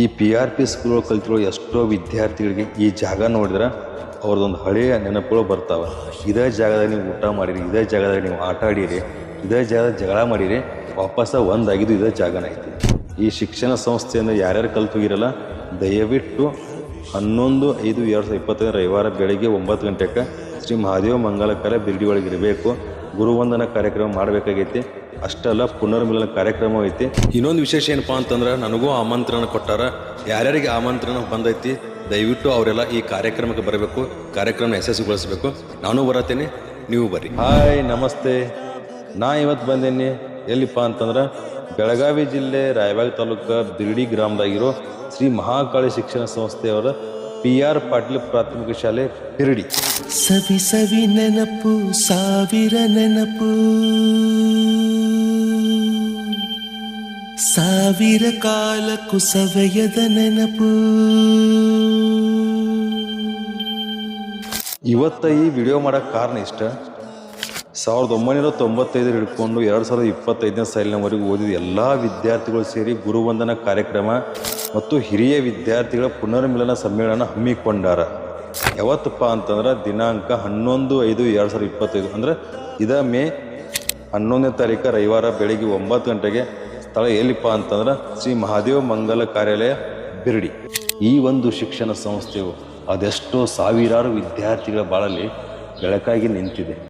ಈ P R P school ಕಲ್ತಿರೋ ಎಷ್ಟೋ ವಿದ್ಯಾರ್ಥಿಗಳಿಗೆ ಈ ಜಾಗ ನೋಡಿದ್ರೆ ಅವ್ರದ್ದೊಂದು ಹಳೆಯ ನೆನಪುಗಳು ಬರ್ತಾವೆ. ಇದೇ ಜಾಗದಲ್ಲಿ ನೀವು ಊಟ ಮಾಡಿರಿ, ಇದೇ ಜಾಗದಲ್ಲಿ ನೀವು ಆಟ ಆಡಿರಿ, ಇದೇ ಜಾಗದಾಗ ಜಗಳ ಮಾಡಿರಿ ವಾಪಸ್ ಒಂದಾಗಿದ್ದು ಇದೇ ಜಾಗನ ಐತಿ. ಈ ಶಿಕ್ಷಣ ಸಂಸ್ಥೆಯನ್ನು ಯಾರ್ಯಾರು ಕಲ್ತು ಹೋಗಿರಲ್ಲ ದಯವಿಟ್ಟು ಹನ್ನೊಂದು, ಐದು, ಎರಡು ಸಾವಿರದ ಇಪ್ಪತ್ತೈದು ರವಿವಾರ ಬೆಳಗ್ಗೆ ಒಂಬತ್ತು ಗಂಟೆಗೆ ಶ್ರೀ ಮಹಾದೇವ ಮಂಗಳಕರ ಬಿರ್ಡಿ ಒಳಗೆ ಇರಬೇಕು ಗುರುವಂದನ ಕಾರ್ಯಕ್ರಮ ಮಾಡಬೇಕಾಗೈತಿ. ಅಷ್ಟಲ್ಲ ಪುನರ್ಮಿಲನ ಕಾರ್ಯಕ್ರಮ ಐತಿ. ಇನ್ನೊಂದು ವಿಶೇಷ ಏನಪ್ಪಾ ಅಂತಂದ್ರೆ ನನಗೂ ಆಮಂತ್ರಣ ಕೊಟ್ಟಾರ. ಯಾರ್ಯಾರಿಗೆ ಆಮಂತ್ರಣ ಬಂದೈತಿ, ದಯವಿಟ್ಟು ಅವರೆಲ್ಲ ಈ ಕಾರ್ಯಕ್ರಮಕ್ಕೆ ಬರಬೇಕು. ಕಾರ್ಯಕ್ರಮ ಯಶಸ್ವಿಗೊಳಿಸಬೇಕು ನಾನು ಬರತ್ತೇನೆ ನೀವು ಬರ್ರಿ. ಹಾಯ್, ನಮಸ್ತೆ. ನಾ ಇವತ್ತು ಬಂದೇನಿ. ಎಲ್ಲಿಪ್ಪ ಅಂತಂದ್ರೆ ಬೆಳಗಾವಿ ಜಿಲ್ಲೆ ರಾಯಬಾಗ್ ತಾಲೂಕ ದಿರಡಿ ಗ್ರಾಮದಾಗಿರೋ ಶ್ರೀ ಮಹಾಕಾಳಿ ಶಿಕ್ಷಣ ಸಂಸ್ಥೆಯವರ ಪಿ ಆರ್ ಪಾಟೀಲ್ ಪ್ರಾಥಮಿಕ ಶಾಲೆ ಬಿರ್ಡಿ ಸವಿ ಸವಿ ನೆನಪು ಸಾವಿರ ನೆನಪು. ಸಾವಿರ ಕಾಲಕ್ಕೂ ಸವೆಯದ ನೆನಪು. ಇವತ್ತ ಈ ವಿಡಿಯೋ ಮಾಡೋಕ್ಕೆ ಕಾರಣ ಇಷ್ಟ? ಸಾವಿರದ ಒಂಬೈನೂರ ತೊಂಬತ್ತೈದರ ಹಿಡ್ಕೊಂಡು ಎರಡು ಸಾವಿರದ ಇಪ್ಪತ್ತೈದನೇ ಸಾಲಿನವರೆಗೂ ಓದಿದ ಎಲ್ಲ ವಿದ್ಯಾರ್ಥಿಗಳು ಸೇರಿ ಗುರುವಂದನ ಕಾರ್ಯಕ್ರಮ ಮತ್ತು ಹಿರಿಯ ವಿದ್ಯಾರ್ಥಿಗಳ ಪುನರ್ಮಿಲನ ಸಮ್ಮೇಳನ ಹಮ್ಮಿಕೊಂಡಾರ. ಯಾವತ್ತಪ್ಪ ಅಂತಂದ್ರೆ ದಿನಾಂಕ ಹನ್ನೊಂದು ಐದು ಎರಡು ಸಾವಿರದ ಇಪ್ಪತ್ತೈದು, ಅಂದರೆ ಇದ ಮೇ ಹನ್ನೊಂದನೇ ತಾರೀಕು ರವಿವಾರ ಬೆಳಗ್ಗೆ ಒಂಬತ್ತು ಗಂಟೆಗೆ ಸ್ಥಳ ಎಲ್ಲಿಪ್ಪ ಅಂತಂದ್ರೆ ಶ್ರೀ ಮಹಾದೇವ ಮಂಗಲ ಕಾರ್ಯಾಲಯ ಬಿರ್ಡಿ. ಈ ಒಂದು ಶಿಕ್ಷಣ ಸಂಸ್ಥೆಯು ಅದೆಷ್ಟೋ ಸಾವಿರಾರು ವಿದ್ಯಾರ್ಥಿಗಳ ಬಾಳಲ್ಲಿ ಬೆಳಕಾಗಿ ನಿಂತಿದೆ.